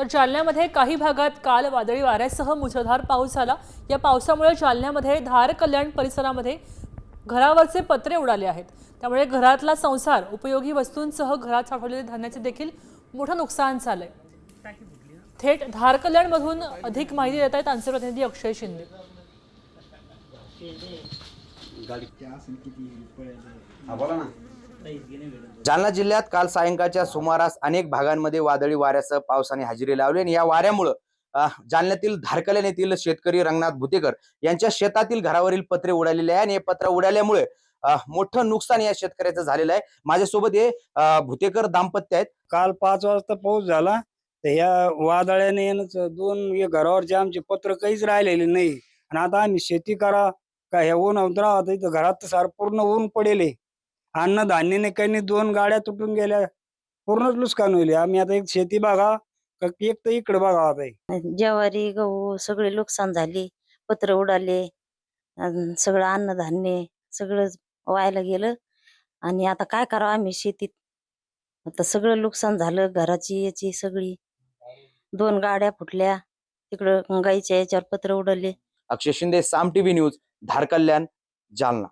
तर जालन्यामध्ये काही भागात काल वादळी वाऱ्यासह मुसळधार पाऊस झाला. या पावसामुळे जालन्यामध्ये धार कल्याण परिसरामध्ये घरावरचे पत्रे उडाले आहेत. त्यामुळे घरातला संसार उपयोगी वस्तूंसह घरात साठवलेले धान्याचे देखील मोठं नुकसान झालंय. थेट धार कल्याणमधून अधिक माहिती देत आहेत आमचे प्रतिनिधी अक्षय शिंदे. हा, बोला ना. जालना जिल्ह्यात काल सायंकाळच्या सुमारास अनेक भागांमध्ये वादळी वाऱ्यासह पावसाने हजेरी लावली आणि या वाऱ्यामुळं जालन्यातील धारकल्यान येथील शेतकरी रंगनाथ भुतेकर यांच्या शेतातील घरावरील पत्रे उडालेले आहे आणि हे पत्र उडाल्यामुळे मोठं नुकसान या शेतकऱ्याचं झालेलं आहे. माझ्यासोबत हे भुतेकर दाम्पत्य आहेत. काल पाच वाजता पाऊस झाला तर ह्या वादळ्याने येणंच दोन घरावरचे आमचे पत्र काहीच राहिलेले नाही. आणि आता आम्ही शेती करा का ह्या ऊन राहत इथं घरात तर सार पूर्ण ऊन पडेले अन्न धान्याने काही नाही दोन गाड्या तुटून गेल्या. पूर्णच नुकसान होईल आम्ही आता एक शेती बघा का एक तर इकडे बघा आता हे. ज्वारी गहू सगळे नुकसान झाली पत्र उडाले सगळं अन्नधान्य सगळं व्हायला गेलं. आणि आता काय करावं आम्ही शेतीत? आता सगळं नुकसान झालं घराची याची सगळी. दोन गाड्या फुटल्या तिकडं गाईच्या याच्यावर पत्र उडले. Akshay Shinde Saam TV news. धारकल्याण Jalna.